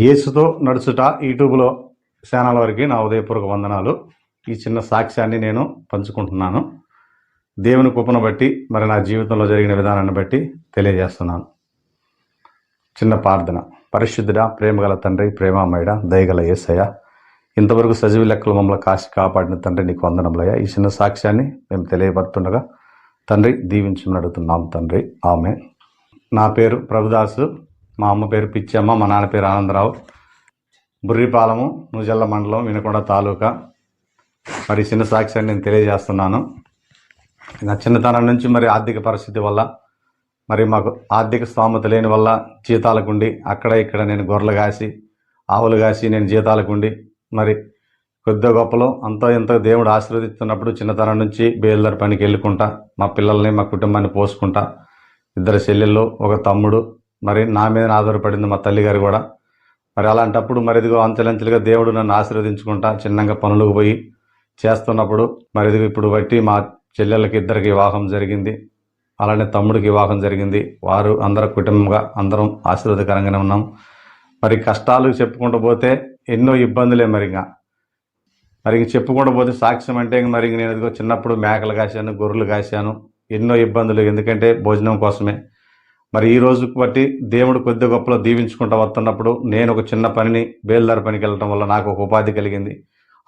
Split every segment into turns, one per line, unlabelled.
యేసుతో నడుచుట యూట్యూబ్లో ఛానల్ వరకు నా ఉదయపూర్వక వందనాలు. ఈ చిన్న సాక్ష్యాన్ని నేను పంచుకుంటున్నాను. దేవుని కృపను బట్టి మరి నా జీవితంలో జరిగిన విధానాన్ని బట్టి తెలియజేస్తున్నాను. చిన్న ప్రార్థన. పరిశుద్ధుడా ప్రేమగల తండ్రి ప్రేమామయుడ దయగల యేసయ్య. ఇంతవరకు సజీవ లెక్కలు మమ్మల్ని కాసి కాపాడిన తండ్రి నీకు వందనములయ్యా. ఈ చిన్న సాక్ష్యాన్ని మేము తెలియబడుతుండగా తండ్రి దీవించమని అడుగుతున్నాం తండ్రి. ఆమె నా పేరు ప్రభుదాసు. మా అమ్మ పేరు పిచ్చమ్మ మా నాన్న పేరు ఆనందరావు. బుర్రిపాలెము నూజల్ల మండలం వినకొండ తాలూకా. మరి చిన్న సాక్ష్యాన్ని నేను తెలియజేస్తున్నాను. నా చిన్నతనం నుంచి మరి ఆర్థిక పరిస్థితి వల్ల మరి మాకు ఆర్థిక స్తోమత లేని వల్ల జీతాలకు ఉండి అక్కడ ఇక్కడ నేను గొర్రెలు కాసి ఆవులు కాసి నేను జీతాలకు ఉండి మరి కొద్ది గొప్పలో అంతో ఎంతో దేవుడు ఆశీర్వదిస్తున్నప్పుడు చిన్నతనం నుంచి బేల్దారి పనికి వెళ్ళుకుంటా మా పిల్లల్ని మా కుటుంబాన్ని పోసుకుంటా ఇద్దరు చెల్లెళ్ళు ఒక తమ్ముడు మరి నా మీద ఆధారపడింది మా తల్లిగారు కూడా. మరి అలాంటప్పుడు మరి ఇదిగో అంచెలంచెలుగా దేవుడు నన్ను ఆశీర్వదించుకుంటా చిన్నగా పనులకు పోయి చేస్తున్నప్పుడు మరి ఇదిగో ఇప్పుడు బట్టి మా చెల్లెళ్ళకి ఇద్దరికి వివాహం జరిగింది. అలానే తమ్ముడికి వివాహం జరిగింది. వారు అందరు కుటుంబంగా అందరం ఆశీర్వాదకరంగానే ఉన్నాం. మరి కష్టాలు చెప్పుకుంటూ పోతే ఎన్నో ఇబ్బందులే మరి ఇంకా. మరి ఇంక చెప్పుకుంటూ పోతే సాక్ష్యం అంటే మరి ఇంక నేను ఇదిగో చిన్నప్పుడు మేకలు కాశాను గొర్రెలు కాశాను. ఎన్నో ఇబ్బందులు ఎందుకంటే భోజనం కోసమే. మరి ఈ రోజుకు బట్టి దేవుడు కొద్ది గొప్పలో దీవించుకుంటూ వస్తున్నప్పుడు నేను ఒక చిన్న పనిని బేల్దారి పనికి వెళ్ళడం వల్ల నాకు ఒక ఉపాధి కలిగింది.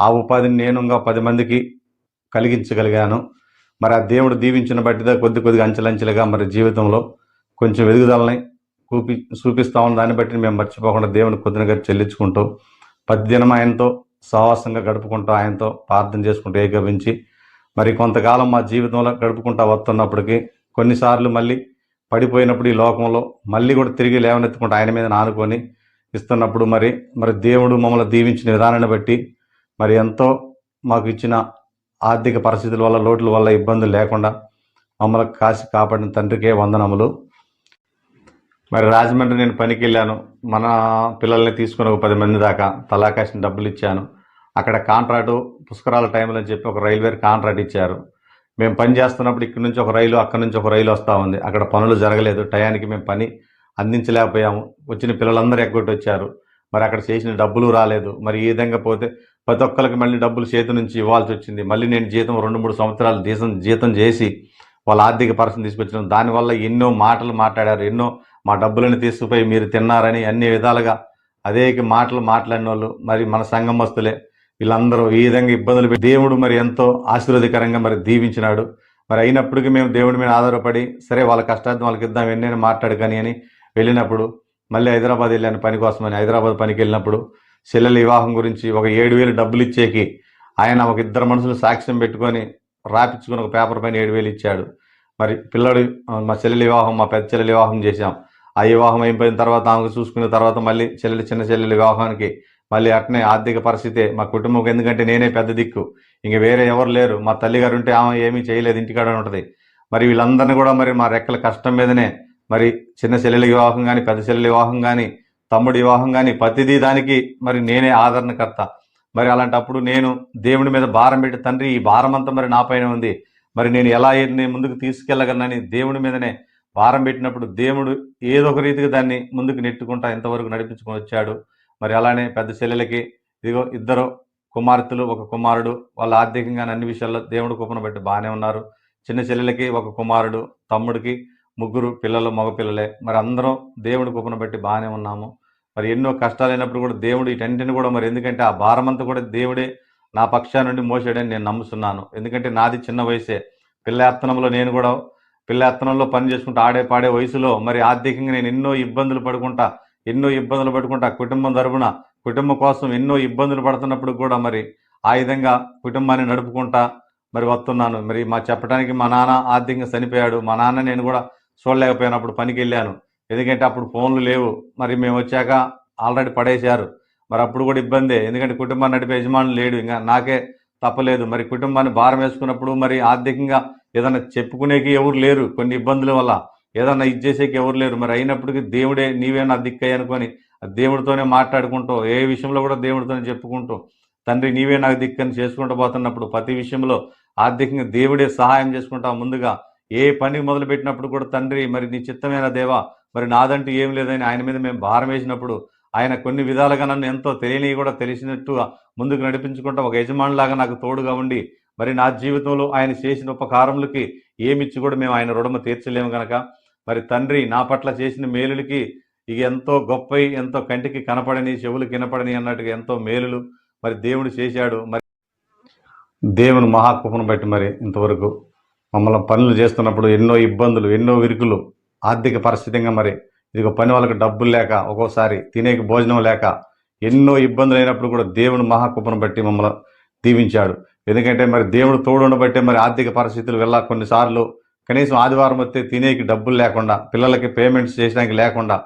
ఆ ఉపాధిని నేను ఇంకా పది మందికి కలిగించగలిగాను. మరి ఆ దేవుడు దీవించిన బట్టిదా కొద్ది కొద్దిగా అంచెలంచెలుగా మరి జీవితంలో కొంచెం ఎదుగుదలని చూపి చూపిస్తా ఉన్న దాన్ని బట్టి మేము మర్చిపోకుండా దేవుని కొద్దిగా చెల్లించుకుంటూ పద్దెనం ఆయనతో సహవాసంగా గడుపుకుంటూ ఆయనతో ప్రార్థన చేసుకుంటూ ఏకభించి మరి కొంతకాలం మా జీవితంలో గడుపుకుంటూ వస్తున్నప్పటికీ కొన్నిసార్లు మళ్ళీ పడిపోయినప్పుడు ఈ లోకంలో మళ్ళీ కూడా తిరిగి లేవనెత్తుకుంటూ ఆయన మీద నానుకొని ఇస్తున్నప్పుడు మరి మరి దేవుడు మమ్మల్ని దీవించిన విధానాన్ని బట్టి మరి ఎంతో మాకు ఇచ్చిన ఆర్థిక పరిస్థితుల వల్ల లోట్ల వల్ల ఇబ్బందులు లేకుండా మమ్మల్ని కాసి కాపాడిన తండ్రికే వందనములు. మరి రాజమండ్రి నేను పనికి వెళ్ళాను మన పిల్లల్ని తీసుకుని ఒక పది మంది దాకా తలాకాసిన డబ్బులు ఇచ్చాను. అక్కడ కాంట్రాక్టు పుష్కరాల టైంలో అని చెప్పి ఒక రైల్వే కాంట్రాక్ట్ ఇచ్చారు. మేము పని చేస్తున్నప్పుడు ఇక్కడ నుంచి ఒక రైలు అక్కడ నుంచి ఒక రైలు వస్తూ ఉంది. అక్కడ పనులు జరగలేదు. టయానికి మేము పని అందించలేకపోయాము. వచ్చిన పిల్లలందరూ ఎగ్గొట్టి వచ్చారు మరి అక్కడ చేసిన డబ్బులు రాలేదు. మరి ఈ విధంగా పోతే ప్రతి ఒక్కరికి మళ్ళీ డబ్బులు చేతి నుంచి ఇవ్వాల్సి వచ్చింది. మళ్ళీ నేను జీతం రెండు మూడు సంవత్సరాలు జీతం జీతం చేసి వాళ్ళ ఆర్థిక పరిస్థితి తీసుకొచ్చిన దానివల్ల ఎన్నో మాటలు మాట్లాడారు. ఎన్నో మా డబ్బులను తీసుకుపోయి మీరు తిన్నారని అన్ని విధాలుగా అదేకి మాటలు మాట్లాడిన వాళ్ళు మరి మన సంఘమస్తులే వీళ్ళందరూ ఈ విధంగా ఇబ్బందులు పెట్టి దేవుడు మరి ఎంతో ఆశీర్వదకరంగా మరి దీవించినాడు. మరి అయినప్పటికీ మేము దేవుడి మీద ఆధారపడి సరే వాళ్ళ కష్టార్థం వాళ్ళకి ఇద్దాం ఎన్నైనా మాట్లాడు కానీ అని వెళ్ళినప్పుడు మళ్ళీ హైదరాబాద్ వెళ్ళాను పని కోసమని. హైదరాబాద్ పనికి వెళ్ళినప్పుడు చెల్లెల వివాహం గురించి ఒక ఏడు వేలు డబ్బులు ఇచ్చేకి ఆయన ఒక ఇద్దరు మనుషులు సాక్ష్యం పెట్టుకొని రాపించుకుని ఒక పేపర్ పైన ఏడు వేలు ఇచ్చాడు. మరి పిల్లడు మా చెల్లెల వివాహం మా పెద్ద చెల్లెల వివాహం చేశాం. ఆ వివాహం అయిపోయిన తర్వాత ఆమెకు చూసుకున్న తర్వాత మళ్ళీ చెల్లెలు చిన్న చెల్లెల వివాహానికి మళ్ళీ అట్నే ఆర్థిక పరిస్థితే మా కుటుంబం ఎందుకంటే నేనే పెద్ద దిక్కు. ఇంక వేరే ఎవరు లేరు. మా తల్లిగారు ఉంటే ఆమె ఏమీ చేయలేదు. ఇంటికాడ ఉంటుంది. మరి వీళ్ళందరినీ కూడా మరి మా రెక్కల కష్టం మీదనే మరి చిన్న చెల్లెల వివాహం కానీ పెద్ద చెల్లెల వివాహం కానీ తమ్ముడి వివాహం కానీ ప్రతిదీ దానికి మరి నేనే ఆదరణకర్త. మరి అలాంటప్పుడు నేను దేవుడి మీద భారం పెట్టి తండ్రి ఈ భారం అంతా మరి నా పైన ఉంది. మరి నేను ఎలా నేను ముందుకు తీసుకెళ్ళగలనని దేవుడి మీదనే భారం పెట్టినప్పుడు దేవుడు ఏదో ఒక రీతిగా దాన్ని ముందుకు నెట్టుకుంటా ఎంతవరకు నడిపించుకొని వచ్చాడు. మరి అలానే పెద్ద చెల్లెలకి ఇదిగో ఇద్దరు కుమార్తెలు ఒక కుమారుడు. వాళ్ళ ఆర్థికంగా అన్ని విషయాల్లో దేవుడు కృపను బట్టి బాగానే ఉన్నారు. చిన్న చెల్లెలకి ఒక కుమారుడు తమ్ముడికి ముగ్గురు పిల్లలు మగపిల్లలే. మరి అందరం దేవుడి కృపను బట్టి బాగానే ఉన్నాము. మరి ఎన్నో కష్టాలైనప్పుడు కూడా దేవుడు ఇటన్నిటిని కూడా మరి ఎందుకంటే ఆ భారమంతా కూడా దేవుడే నా పక్షా నుండి మోసాడని నేను నమ్ముతున్నాను. ఎందుకంటే నాది చిన్న వయసే. పిల్లాత్తనంలో నేను కూడా పిల్లాత్తనంలో పని చేసుకుంటూ ఆడే పాడే వయసులో మరి ఆర్థికంగా నేను ఎన్నో ఇబ్బందులు పడుకుంటా ఎన్నో ఇబ్బందులు పడుకుంటా కుటుంబం తరపున కుటుంబం కోసం ఎన్నో ఇబ్బందులు పడుతున్నప్పుడు కూడా మరి ఆ విధంగా కుటుంబాన్ని నడుపుకుంటా మరి వస్తున్నాను. మరి మా చెప్పడానికి మా నాన్న ఆర్థికంగా చనిపోయాడు. మా నాన్న నేను కూడా చూడలేకపోయినప్పుడు పనికి వెళ్ళాను ఎందుకంటే అప్పుడు ఫోన్లు లేవు. మరి మేము వచ్చాక ఆల్రెడీ పడేశారు. మరి అప్పుడు కూడా ఇబ్బందే. ఎందుకంటే కుటుంబాన్ని నడిపే యజమానులు లేడు. ఇంకా నాకే తప్పలేదు. మరి కుటుంబాన్ని భారం వేసుకున్నప్పుడు మరి ఆర్థికంగా ఏదైనా చెప్పుకునేకి ఎవరు లేరు కొన్ని ఇబ్బందుల వల్ల. ఏదన్నా ఇచ్చేసేకి ఎవరు లేరు. మరి అయినప్పటికీ దేవుడే నీవే నా దిక్కయ్య అనుకొని దేవుడితోనే మాట్లాడుకుంటూ ఏ విషయంలో కూడా దేవుడితోనే చెప్పుకుంటూ తండ్రి నీవే నాకు దిక్కని చేసుకుంటూ పోతున్నప్పుడు ప్రతి విషయంలో ఆర్థికంగా దేవుడే సహాయం చేసుకుంటా ముందుగా ఏ పని మొదలు పెట్టినప్పుడు కూడా తండ్రి మరి నీ చిత్తమైన దేవా? మరి నాదంటూ ఏం లేదని ఆయన మీద మేము భారం వేసినప్పుడు ఆయన కొన్ని విధాలుగా నన్ను ఎంతో తెలియని కూడా తెలిసినట్టు ముందుకు నడిపించుకుంటూ ఒక యజమానిలాగా నాకు తోడుగా ఉండి మరి నా జీవితంలో ఆయన చేసిన ఉపకారములకి ఏమిచ్చి కూడా మేము ఆయన రుణము తీర్చలేము కనుక మరి తండ్రి నా పట్ల చేసిన మేలులకి ఇక ఎంతో గొప్ప ఎంతో కంటికి కనపడని చెవులు వినపడని అన్నట్టుగా ఎంతో మేలులు మరి దేవుడు చేశాడు. మరి దేవుని మహాకృపను బట్టి మరి ఇంతవరకు మమ్మల్ని పనులు చేస్తున్నప్పుడు ఎన్నో ఇబ్బందులు ఎన్నో విరుకులు ఆర్థిక పరిస్థితిగా మరి ఇదిగో పని వాళ్ళకి డబ్బులు లేక ఒక్కోసారి తినేకి భోజనం లేక ఎన్నో ఇబ్బందులు అయినప్పుడు కూడా దేవుని మహాకృపను బట్టి మమ్మల్ని దీవించాడు. ఎందుకంటే మరి దేవుడు తోడును బట్టే మరి ఆర్థిక పరిస్థితులు వెళ్ళా కొన్నిసార్లు కనీసం ఆదివారం వస్తే తినేకి డబ్బులు లేకుండా పిల్లలకి పేమెంట్స్ చేసడానికి లేకుండా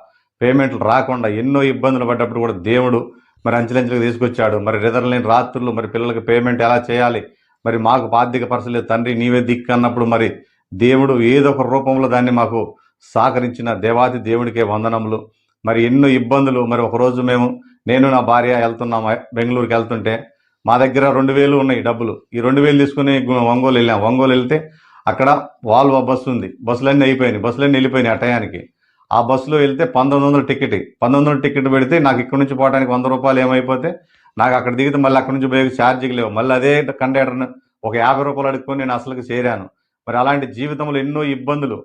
పేమెంట్లు రాకుండా ఎన్నో ఇబ్బందులు పడ్డప్పుడు కూడా దేవుడు మరి అంచెలంచెలకు తీసుకొచ్చాడు. మరి నిద్రలేని రాత్రులు మరి పిల్లలకి పేమెంట్ ఎలా చేయాలి? మరి మాకు ఆర్థిక పరిస్థితి తండ్రి నీవే దిక్కు అన్నప్పుడు మరి దేవుడు ఏదో ఒక రూపంలో దాన్ని మాకు సహకరించిన దేవాది దేవుడికే వందనములు. మరి ఎన్నో ఇబ్బందులు. మరి ఒకరోజు మేము నేను నా భార్య వెళ్తున్నాం బెంగళూరుకి వెళ్తుంటే మా దగ్గర రెండు వేలు ఉన్నాయి డబ్బులు. ఈ రెండు వేలు తీసుకుని ఒంగోలు వెళ్ళాం. ఒంగోలు వెళ్తే అక్కడ వాల్వో బస్సు ఉంది. బస్సులన్నీ అయిపోయినాయి. బస్సులన్నీ వెళ్ళిపోయినాయి ఆ టయానికి. ఆ బస్సులో వెళ్తే పంతొమ్మిది వందల టికెట్ పంతొమ్మిది వందల టికెట్ పెడితే నాకు ఇక్కడ నుంచి పోవడానికి వంద రూపాయలు ఏమైపోతే నాకు అక్కడ దిగితే మళ్ళీ అక్కడ నుంచి పోయే ఛార్జీకి లేవు. మళ్ళీ అదే కండక్టర్ని ఒక యాభై రూపాయలు అడుక్కొని నేను అసలుకి చేరాను. మరి అలాంటి జీవితంలో ఎన్నో ఇబ్బందులు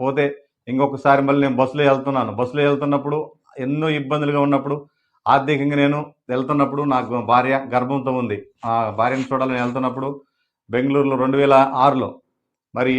పోతే ఇంకొకసారి మళ్ళీ నేను బస్సులో వెళ్తున్నాను. బస్సులో వెళ్తున్నప్పుడు ఎన్నో ఇబ్బందులుగా ఉన్నప్పుడు ఆర్థికంగా నేను వెళ్తున్నప్పుడు నాకు భార్య గర్భంతో ఉంది. ఆ భార్యను చూడాలని వెళ్తున్నప్పుడు బెంగళూరులో రెండు వేల ఆరులో మరి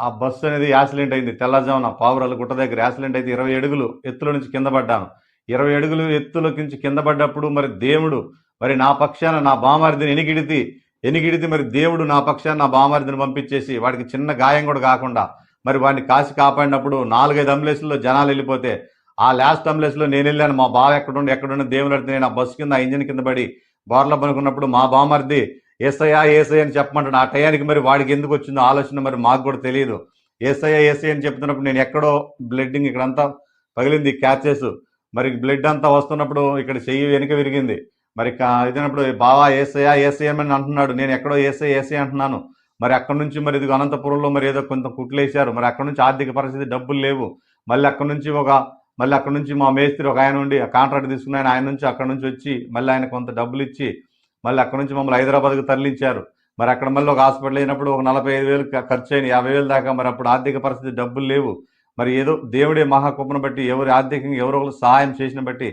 ఆ బస్సు అనేది యాక్సిడెంట్ అయింది. తెల్లజామున పావురాల గుట్ట దగ్గర యాక్సిడెంట్ అయితే ఇరవై అడుగులు ఎత్తుల నుంచి కింద పడ్డాను. ఇరవై అడుగులు ఎత్తులో నుంచి కింద పడ్డప్పుడు మరి దేవుడు మరి నా పక్షాన నా బామారిదిని ఎనిగిడితి ఎనిగిడితి మరి దేవుడు నా పక్షాన నా బామారిదిని పంపించేసి వాడికి చిన్న గాయం కూడా కాకుండా మరి వాడిని కాసి కాపాడినప్పుడు నాలుగైదు అంబులెన్స్లో జనాలు వెళ్ళిపోతే ఆ లాస్ట్ అంబులెన్స్లో నేను వెళ్ళాను. మా బావ ఎక్కడుండి ఎక్కడుండి దేవుడు అడిగితే నేను ఆ బస్సు కింద ఆ ఇంజిన్ కింద పడి బోర్ల పనుకున్నప్పుడు మా బామర్ది ఏసయ్యా ఏసఐ అని చెప్పమంటాడు. ఆ టయానికి మరి వాడికి ఎందుకు వచ్చిందో ఆలోచన మరి మాకు కూడా తెలియదు. ఏసయ్యా ఏసఐ అని చెప్తున్నప్పుడు నేను ఎక్కడో బ్లడ్డింగ్ ఇక్కడంతా పగిలింది క్యాచెస్. మరి బ్లడ్ అంతా వస్తున్నప్పుడు ఇక్కడ చెయ్యి వెనుక విరిగింది. మరి కా- ఇదినప్పుడు బావా ఏసయ్యా ఏసయ్యమని అని అంటున్నాడు. నేను ఎక్కడో ఏసఐ ఏసై అంటున్నాను. మరి అక్కడ నుంచి మరి ఇది అనంతపురంలో మరి ఏదో కొంత కుట్లేశారు. మరి అక్కడ నుంచి ఆర్థిక పరిస్థితి డబ్బులు లేవు. మళ్ళీ అక్కడ నుంచి ఒక మళ్ళీ అక్కడ నుంచి మా మేస్త్రి ఒక ఆయన ఉండి కాంట్రాక్ట్ తీసుకున్న ఆయన ఆయన నుంచి అక్కడ నుంచి వచ్చి మళ్ళీ ఆయన కొంత డబ్బులు ఇచ్చి మళ్ళీ అక్కడ నుంచి మమ్మల్ని హైదరాబాద్కి తరలించారు. మరి అక్కడ మళ్ళీ ఒక హాస్పిటల్ అయినప్పుడు ఒక నలభై ఐదు వేలు ఖర్చు అయిన యాభై వేలు దాకా మరి అప్పుడు ఆర్థిక పరిస్థితి డబ్బులు లేవు. మరి ఏదో దేవుడే మహాకృపను బట్టి ఎవరు ఆర్థికంగా ఎవరో ఒకరు సహాయం చేసిన బట్టి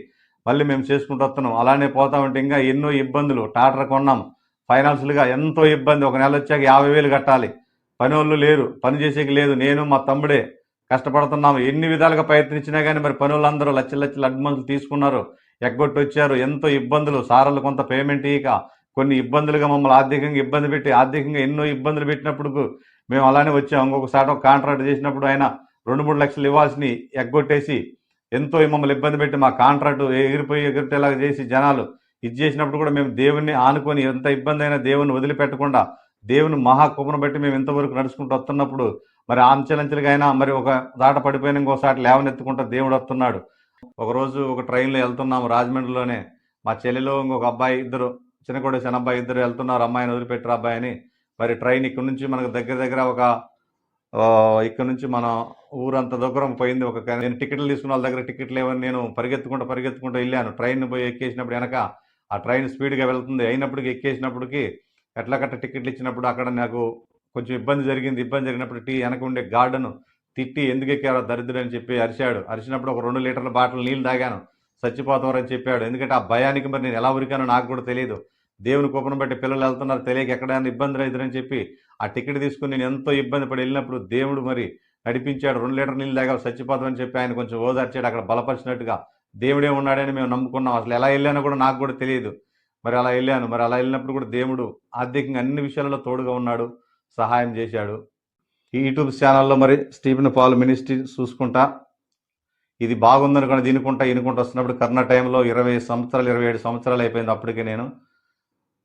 మళ్ళీ మేము చేసుకుంటూ వస్తున్నాం. అలానే పోతా ఉంటే ఇంకా ఎన్నో ఇబ్బందులు. టాటర్ కొన్నాం. ఫైనాన్షియల్గా ఎంతో ఇబ్బంది. ఒక నెల వచ్చాక యాభై వేలు కట్టాలి. పని వాళ్ళు లేరు. పని చేసేకి లేదు. నేను మా తమ్ముడే కష్టపడుతున్నాము. ఎన్ని విధాలుగా ప్రయత్నించినా కానీ మరి పని వాళ్ళందరూ లక్షల లక్షల అడ్వాన్సులు తీసుకున్నారు. ఎగ్గొట్టి వచ్చారు ఎంతో ఇబ్బందులు. సారలు కొంత పేమెంట్ ఇక కొన్ని ఇబ్బందులుగా మమ్మల్ని ఆర్థికంగా ఇబ్బంది పెట్టి ఆర్థికంగా ఎన్నో ఇబ్బందులు పెట్టినప్పుడు మేము అలానే వచ్చాం. ఇంకొకసారి ఒక కాంట్రాక్ట్ చేసినప్పుడు ఆయన రెండు మూడు లక్షలు ఇవ్వాల్సిని ఎగ్గొట్టేసి ఎంతో మమ్మల్ని ఇబ్బంది పెట్టి మా కాంట్రాక్ట్ ఎగిరిపోయి ఎగిరిపోయేలాగా చేసి జనాలు ఇది చేసినప్పుడు కూడా మేము దేవుణ్ణి ఆనుకొని ఎంత ఇబ్బంది అయినా దేవుని వదిలిపెట్టకుండా దేవుని మహాకుమను బట్టి మేము ఇంతవరకు నడుచుకుంటూ వస్తున్నప్పుడు మరి అంచెలంచెలుగా అయినా మరి ఒక దాట పడిపోయిన ఇంకోసారి లేవనెత్తుకుంటా దేవుడు వస్తున్నాడు. ఒకరోజు ఒక ట్రైన్లో వెళ్తున్నాము రాజమండ్రిలోనే. మా చెల్లెలో ఇంకొక అబ్బాయి ఇద్దరు చిన్నకోడ చిన్న అబ్బాయి ఇద్దరు వెళ్తున్నారు. అమ్మాయిని వదిలిపెట్టారు అబ్బాయిని. మరి ట్రైన్ ఇక్కడ నుంచి మనకు దగ్గర దగ్గర ఒక ఇక్కడ నుంచి మన ఊరంత దూరం పోయింది. ఒక నేను టికెట్లు తీసుకున్న వాళ్ళ దగ్గర టికెట్లు లేవని నేను పరిగెత్తుకుంటూ పరిగెత్తుకుంటూ వెళ్ళాను. ట్రైన్ పోయి ఎక్కేసినప్పుడు వెనక ఆ ట్రైన్ స్పీడ్గా వెళ్తుంది. అయినప్పటికీ ఎక్కేసినప్పటికీ ఎట్లా కట్ట టికెట్లు ఇచ్చినప్పుడు అక్కడ నాకు కొంచెం ఇబ్బంది జరిగింది. ఇబ్బంది జరిగినప్పుడు టీ వెనక ఉండే గార్డెన్ తిట్టి ఎందుకు ఎక్కారో దరిద్రుడు అని చెప్పి అరిశాడు అరిచినప్పుడు ఒక రెండు లీటర్ల బాటిల్ నీళ్ళు తాగాను. చచ్చిపోతామని చెప్పాడు. ఎందుకంటే ఆ భయానికి మరి నేను ఎలా ఉరికానో నాకు కూడా తెలియదు దేవుని కోపను బట్టి పిల్లలు వెళ్తున్నారు. తెలియక ఎక్కడైనా ఇబ్బంది అవుతుందని చెప్పి ఆ టికెట్ తీసుకుని నేను ఎంతో ఇబ్బంది పడి వెళ్ళినప్పుడు దేవుడు మరి నడిపించాడు. రెండు లీటర్ నీళ్ళు తాగా చచ్చిపోతామని చెప్పి ఆయన కొంచెం ఓదార్చాడు. అక్కడ బలపరిచినట్టుగా దేవుడే ఉన్నాడని మేము నమ్ముకున్నాం. అసలు ఎలా వెళ్ళానో కూడా నాకు కూడా తెలియదు మరి అలా వెళ్ళాను. మరి అలా వెళ్ళినప్పుడు కూడా దేవుడు ఆర్థికంగా అన్ని విషయాలలో తోడుగా ఉన్నాడు. సహాయం చేశాడు. ఈ యూట్యూబ్ ఛానల్లో మరి స్టీఫెన్ పాల్ మినిస్ట్రీ చూసుకుంటా. ఇది బాగుందనుకుని దీనికుంటా ఇనుకుంటా వస్తున్నప్పుడు కరోనా టైంలో ఇరవై సంవత్సరాలు ఇరవై ఏడు సంవత్సరాలు అయిపోయింది అప్పటికే నేను.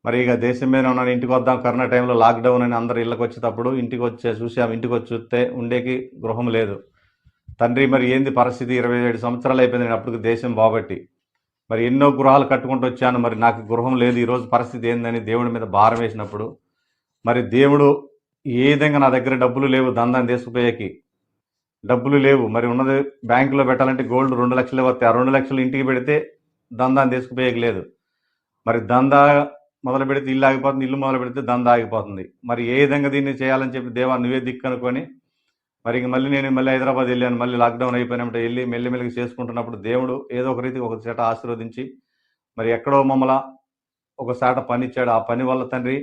మరి ఇక దేశం మీద ఉన్నాను ఇంటికి వద్దాం కరోనా టైంలో లాక్డౌన్ అని అందరు ఇళ్ళకి వచ్చేటప్పుడు ఇంటికి వచ్చే చూసాం ఇంటికి వచ్చి చూస్తే ఉండేకి గృహం లేదు. తండ్రి మరి ఏంది పరిస్థితి? ఇరవై ఏడు సంవత్సరాలు అయిపోయింది నేను అప్పటికి దేశం బాబట్టి. మరి ఎన్నో గృహాలు కట్టుకుంటూ వచ్చాను మరి నాకు గృహం లేదు ఈరోజు పరిస్థితి ఏందని దేవుడి మీద భారం వేసినప్పుడు. మరి దేవుడు ఏ విధంగా నా దగ్గర డబ్బులు లేవు దందాన్ని తీసుకుపోయేకి? డబ్బులు లేవు. మరి ఉన్నది బ్యాంకులో పెట్టాలంటే గోల్డ్ రెండు లక్షలు వస్తాయి. ఆ రెండు లక్షలు ఇంటికి పెడితే దందాన్ని తీసుకుపోయలేదు మరి దందా మొదలు పెడితే ఇల్లు ఆగిపోతుంది. ఇల్లు మొదలు పెడితే దందా ఆగిపోతుంది. మరి ఏ విధంగా దీన్ని చేయాలని చెప్పి దేవా నువ్వే దిక్కు అనుకొని మరి ఇంక మళ్ళీ నేను మళ్ళీ హైదరాబాద్ వెళ్ళాను. మళ్ళీ లాక్డౌన్ అయిపోయినప్పుడు వెళ్ళి మెల్లిమెల్లిగా చేసుకుంటున్నప్పుడు దేవుడు ఏదో ఒక రీతికి ఒక చేట ఆశీర్వదించి మరి ఎక్కడో మమ్మల ఒక చాట పని ఇచ్చాడు ఆ పని వల్ల తండ్రి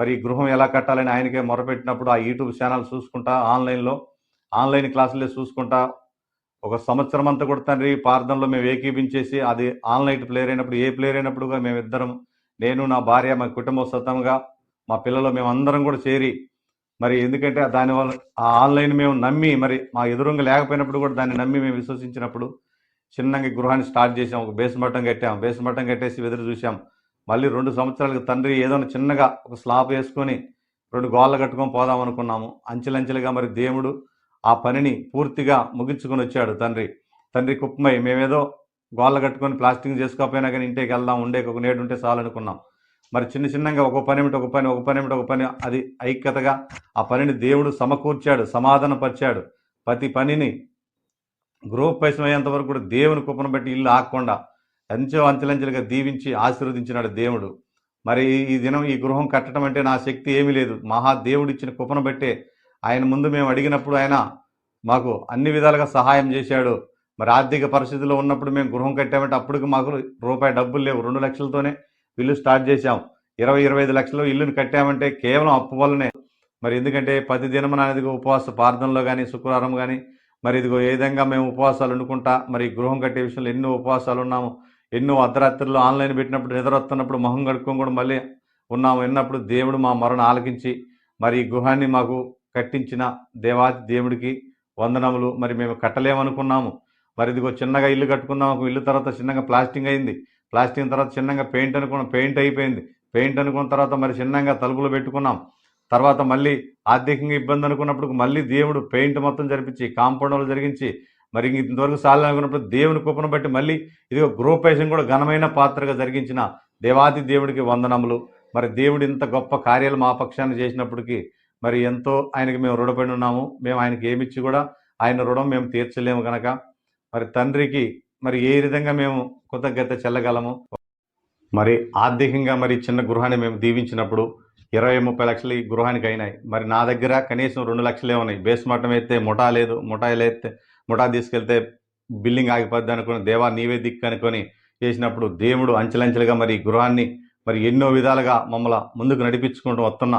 మరి గృహం ఎలా కట్టాలని ఆయనకే మొరపెట్టినప్పుడు ఆ యూట్యూబ్ ఛానల్ చూసుకుంటా ఆన్లైన్లో ఆన్లైన్ క్లాసులే చూసుకుంటా ఒక సంవత్సరం అంతా కూడా తండ్రి ప్రార్థనలో మేము ఏకీపించేసి అది ఆన్లైన్ ప్లేయర్ అయినప్పుడు ఏ ప్లేయర్ అయినప్పుడుగా మేమిద్దరం నేను నా భార్య మా కుటుంబ సతంగా మా పిల్లలు మేమందరం కూడా చేరి మరి ఎందుకంటే దానివల్ల ఆ ఆన్లైన్ మేము నమ్మి మరి మా ఎదురుంగా లేకపోయినప్పుడు కూడా దాన్ని నమ్మి మేము విశ్వసించినప్పుడు చిన్నగా గృహాన్ని స్టార్ట్ చేసాం ఒక బేస్ మట్టం కట్టాం. బేస్ మట్టం కట్టేసి వెదురు చూసాం మళ్ళీ రెండు సంవత్సరాలకు తండ్రి ఏదో చిన్నగా ఒక స్లాబ్ వేసుకొని రెండు గోళ్ళ కట్టుకొని పోదాం అనుకున్నాము. అంచెలంచెలుగా మరి దేవుడు ఆ పనిని పూర్తిగా ముగించుకొని వచ్చాడు తండ్రి. తండ్రి కుప్పమై మేమేదో గోళ్ళ కట్టుకొని ప్లాస్టింగ్ చేసుకోకపోయినా కానీ ఇంటికి వెళ్దాం ఉండే ఒక నేడు ఉంటే చాలు అనుకున్నాం. మరి చిన్న చిన్నగా ఒక పని ఏమిటి ఒక పని ఒక పని ఏమిటి ఒక పని అది ఐక్యతగా ఆ పనిని దేవుడు సమకూర్చాడు సమాధానపరిచాడు. ప్రతి పనిని గృహోపేసం అయ్యేంత వరకు కూడా దేవుని కుప్పను బట్టి ఇల్లు ఆకుండా అంచె అంచెలంచెలుగా దీవించి ఆశీర్వదించినాడు దేవుడు. మరి ఈ దినం ఈ గృహం కట్టడం అంటే నా శక్తి ఏమీ లేదు. మహాదేవుడు ఇచ్చిన కుప్పను బట్టే ఆయన ముందు మేము అడిగినప్పుడు ఆయన మాకు అన్ని విధాలుగా సహాయం చేశాడు. మరి ఆర్థిక పరిస్థితుల్లో ఉన్నప్పుడు మేము గృహం కట్టామంటే అప్పటికి మాకు రూపాయి డబ్బులు లేవు. రెండు లక్షలతోనే ఇల్లు స్టార్ట్ చేశాం. ఇరవై ఇరవై ఐదు లక్షలు ఇల్లుని కట్టామంటే కేవలం అప్పు వల్లనే. మరి ఎందుకంటే ప్రతి దినం అనేది ఉపవాస ప్రార్థనలో కానీ శుక్రవారం కానీ మరి ఇదిగో ఏ విధంగా మేము ఉపవాసాలు వండుకుంటా మరి ఈ గృహం కట్టే విషయంలో ఎన్నో ఉపవాసాలు ఉన్నాము. ఎన్నో అర్ధరాత్రులు ఆన్లైన్ పెట్టినప్పుడు నిద్ర వస్తున్నప్పుడు మొహం కడుక్కొని కూడా మళ్ళీ ఉన్నాము. విన్నప్పుడు దేవుడు మా మరణ ఆలకించి మరి ఈ గృహాన్ని మాకు కట్టించిన దేవాది దేవుడికి వందనములు. మరి మేము కట్టలేమనుకున్నాము. మరి ఇదిగో చిన్నగా ఇల్లు కట్టుకుందాం ఒక ఇల్లు తర్వాత చిన్నగా ప్లాస్టింగ్ అయింది. ప్లాస్టింగ్ తర్వాత చిన్నగా పెయింట్ అనుకున్న. పెయింట్ అయిపోయింది. పెయింట్ అనుకున్న తర్వాత మరి చిన్నగా తలుపులు పెట్టుకున్నాం. తర్వాత మళ్ళీ ఆర్థికంగా ఇబ్బంది అనుకున్నప్పుడు మళ్ళీ దేవుడు పెయింట్ మొత్తం జరిపించి కాంపౌండ్లు జరిగించి మరి ఇంతవరకు సాలని దేవుని కృపను బట్టి మళ్ళీ ఇది గృహపేశం కూడా ఘనమైన పాత్రగా జరిగించిన దేవాది దేవుడికి వందనములు. మరి దేవుడు ఇంత గొప్ప కార్యాలు మా పక్షాన్ని చేసినప్పటికీ మరి ఎంతో ఆయనకి మేము రుణపడి ఉన్నాము. మేము ఆయనకి ఏమిచ్చి కూడా ఆయన రుణం మేము తీర్చలేము కనుక మరి తండ్రికి మరి ఏ విధంగా మేము కృతజ్ఞత చెల్లగలము? మరి ఆర్థికంగా మరి చిన్న గృహాన్ని మేము దీవించినప్పుడు ఇరవై ముప్పై లక్షలు ఈ గృహానికి అయినాయి. మరి నా దగ్గర కనీసం రెండు లక్షలే ఉన్నాయి. బేస్ మట్టం అయితే ముఠా లేదు ముఠాయిలు అయితే ముఠా తీసుకెళ్తే బిల్డింగ్ ఆగిపోద్ది అనుకుని దేవా నీవే దిక్కు అనుకొని చేసినప్పుడు దేవుడు అంచెలంచెలుగా మరి గృహాన్ని మరి ఎన్నో విధాలుగా మమ్మల్ని ముందుకు నడిపించుకుంటూ వస్తున్న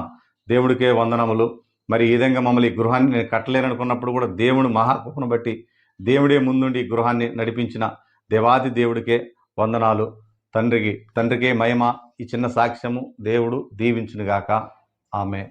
దేవుడికే వందనములు. మరి ఈ విధంగా మమ్మల్ని ఈ గృహాన్ని నేను కట్టలేననుకున్నప్పుడు కూడా దేవుడు మహాకృపను బట్టి దేవుడే ముందుండి ఈ గృహాన్ని నడిపించిన దేవాది దేవుడికే వందనాలు. తండ్రికి తండ్రికే మహిమ ఈ చిన్న సాక్ష్యము దేవుడు దీవించునుగాక. ఆమె